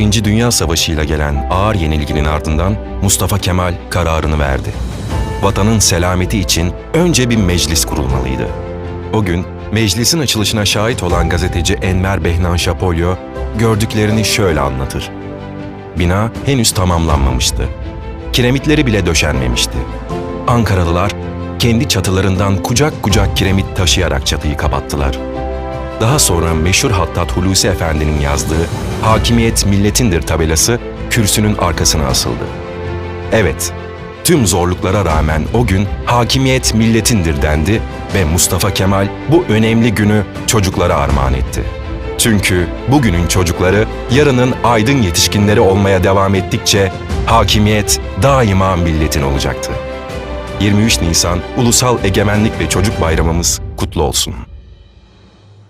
Birinci Dünya Savaşı ile gelen ağır yenilginin ardından Mustafa Kemal kararını verdi. Vatanın selameti için önce bir meclis kurulmalıydı. O gün meclisin açılışına şahit olan gazeteci Enver Behnan Şapolyo gördüklerini şöyle anlatır. Bina henüz tamamlanmamıştı. Kiremitleri bile döşenmemişti. Ankaralılar kendi çatılarından kucak kucak kiremit taşıyarak çatıyı kapattılar. Daha sonra meşhur Hattat Hulusi Efendi'nin yazdığı Hakimiyet Milletindir tabelası kürsünün arkasına asıldı. Evet, tüm zorluklara rağmen o gün hakimiyet milletindir dendi ve Mustafa Kemal bu önemli günü çocuklara armağan etti. Çünkü bugünün çocukları yarının aydın yetişkinleri olmaya devam ettikçe hakimiyet daima milletin olacaktı. 23 Nisan Ulusal Egemenlik ve Çocuk Bayramımız kutlu olsun.